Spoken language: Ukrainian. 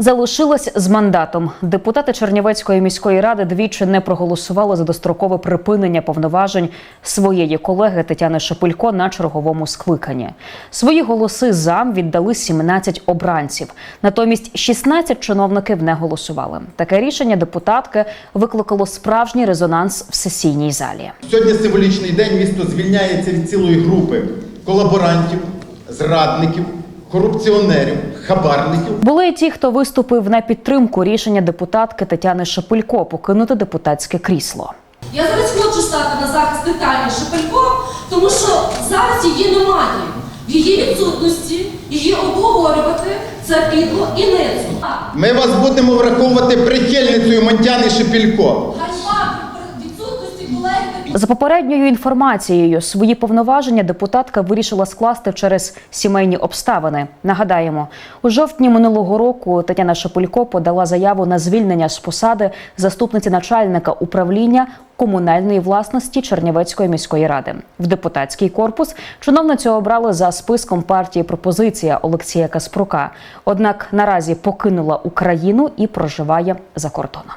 Залишилась з мандатом. Депутати Чернівецької міської ради двічі не проголосували за дострокове припинення повноважень своєї колеги Тетяни Шепелько на черговому скликанні. Свої голоси за віддали 17 обранців. Натомість 16 чиновників не голосували. Таке рішення депутатки викликало справжній резонанс в сесійній залі. Сьогодні символічний день місто звільняється від цілої групи колаборантів, зрадників, корупціонерів, хабарників. Були й ті, хто виступив на підтримку рішення депутатки Тетяни Шепелько покинути депутатське крісло. Я зараз хочу стати на захист Тетяні Шепелько, тому що зараз її немає. В її відсутності її обговорювати це підло і ницо. Ми вас будемо враховувати прихильницею Монтяни Шепілько. Ганьба при відсутності колеги За попередньою інформацією, свої повноваження депутатка вирішила скласти через сімейні обставини. Нагадаємо, у жовтні минулого року Тетяна Шепелько подала заяву на звільнення з посади заступниці начальника управління комунальної власності Чернівецької міської ради. В депутатський корпус чиновницю обрали за списком партії пропозиція Олексія Каспрука. Однак наразі покинула Україну і проживає за кордоном.